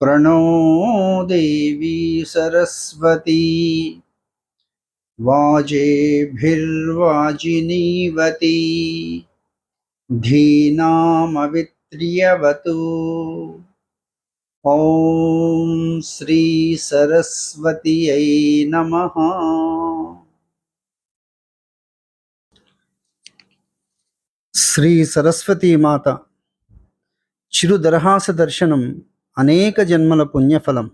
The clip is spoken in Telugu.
प्रणो देवी सरस्वती वाजेभिर्वाजिनीवती धीनामवित्र्यवतु ॐ श्रीसरस्वत्यै नमः శ్రీ సరస్వతీ మాత చిరు దరహాస దర్శనం అనేక జన్మల పుణ్యఫలం.